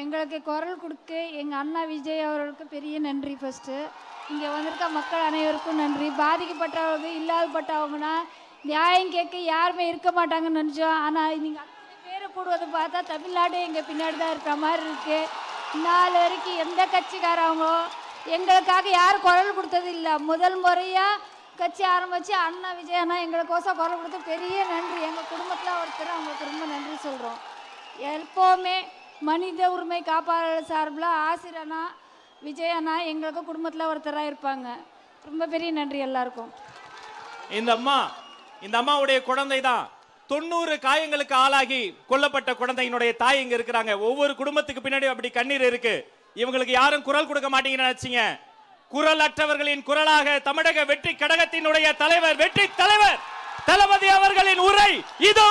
எங்களுக்கு குரல் கொடுக்க எங்கள் அண்ணா விஜய் அவர்களுக்கு பெரிய நன்றி ஃபஸ்ட்டு இங்கே வந்திருக்க மக்கள் அனைவருக்கும் நன்றி. பாதிக்கப்பட்டவங்க இல்லாதப்பட்டவங்கன்னா நியாயம் கேட்க யாருமே இருக்க மாட்டாங்கன்னு நினச்சோம். ஆனால் நீங்கள் அத்தனை பேரை கூடுவதை பார்த்தா தமிழ்நாடு எங்கள் பின்னாடி தான் இருக்கிற மாதிரி இருக்குது நாலு வரைக்கும் எந்த கட்சிக்காரவங்களோ எங்களுக்காக யாரும் குரல் கொடுத்தது இல்லை. முதல் முறையாக கட்சி ஆரம்பித்து அண்ணா விஜய் அண்ணா எங்களுக்கோசம் குரல் கொடுத்து பெரிய நன்றி. எங்கள் குடும்பத்தில் ஒருத்தர் அவங்களுக்கு ரொம்ப நன்றி சொல்கிறோம் எப்போவுமே மனித உரிமை காப்பாளர் சார்பில் ஆசிர் அண்ணா விஜய் அண்ணா எங்களுக்கு குடும்பத்தில் ஒருத்தராக இருப்பாங்க. ரொம்ப பெரிய நன்றி எல்லாருக்கும். இந்த அம்மா இந்த அம்மாவுடைய குழந்தை தான். தொண்ணூறு காயங்களுக்கு ஆளாகி கொல்லப்பட்ட குழந்தையினுடைய தாய் இங்க இருக்கிறாங்க. ஒவ்வொரு குடும்பத்துக்கு பின்னாடி அப்படி கண்ணீர் இருக்கு. இவங்களுக்கு யாரும் குரல் கொடுக்க மாட்டீங்கன்னு நினைச்சீங்க. குரல் அற்றவர்களின் குரலாக தமிழக வெற்றி கழகத்தினுடைய தலைவர் வெற்றி தலைவர் தளபதி அவர்களின் உரை இதோ.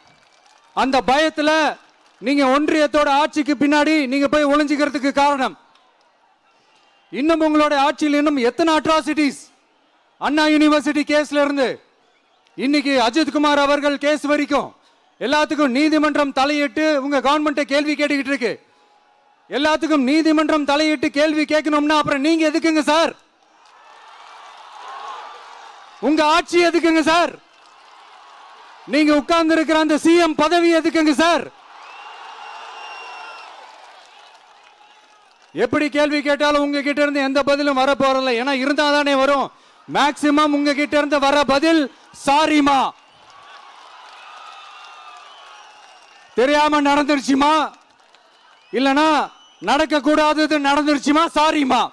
அந்த பயத்தில் நீங்கள் ஒன்றியத்தோட ஆட்சிக்கு பின்னாடி நீங்கள் போய் ஒளிஞ்சுக்கிறதுக்கு காரணம். இன்னும் உங்களோட ஆட்சியில் இன்னும் எத்தனை அட்ராசிட்டிஸ் அண்ணா யூனிவர்சிட்டி கேஸ்ல இருந்து. இன்னைக்கு அஜித் குமார் அவர்கள் கேஸ் வரைக்கும் எல்லாத்துக்கும் நீதிமன்றம் தலையிட்டு உங்க கவர்மெண்ட்டை கேள்வி கேட்டுக்கிட்டு இருக்கு. எல்லாத்துக்கும் நீதிமன்றம் தலையிட்டு கேள்வி கேட்கணும்னா அப்புறம் நீங்க எதுக்குங்க சார்? உங்க ஆட்சி எதுக்குங்க சார்? நீங்க உட்கார்ந்து இருக்கிற அந்த சிஎம் பதவி எதுக்குங்க சார்? எப்படி கேள்வி கேட்டாலும் உங்ககிட்ட இருந்து எந்த பதிலும் வர போறதில்ல. ஏன்னா இருந்தா தானே வரும். மேக்சிமம் உங்ககிட்ட இருந்து வர பதில் சாரிமா. தெரியாம நடந்துருச்சுமா? இல்லனா நடக்க கூடாதது நடந்துருச்சுமா? சாரிமா.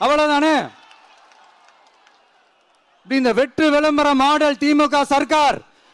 அவ்வளவுதானே? இந்த வெற்று விளம்பர மாடல் திமுக சர்க்கார்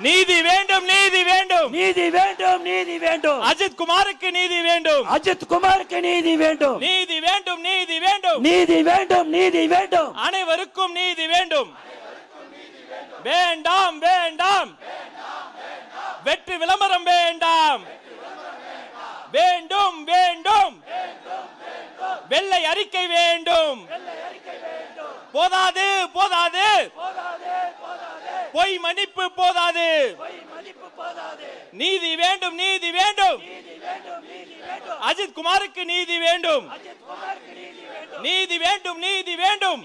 நீதி வேண்டும் நீதி வேண்டும். நீதி வேண்டும் நீதி வேண்டும். அஜித் குமாருக்கு நீதி வேண்டும். அஜித் குமாருக்கு நீதி வேண்டும். நீதி வேண்டும் நீதி வேண்டும். நீதி வேண்டும் நீதி வேண்டும். அனைவருக்கும் நீதி வேண்டும். வேண்டாம் வேண்டாம். வெற்றி விளம்பரம் வேண்டாம். வேண்டும் வேண்டும். வெள்ளை அறிக்கை வேண்டும். போதாது போதாது. பொய் மன்னிப்பு போதாது. நீதி வேண்டும் நீதி வேண்டும். அஜித் குமாருக்கு நீதி வேண்டும். நீதி வேண்டும் நீதி வேண்டும்.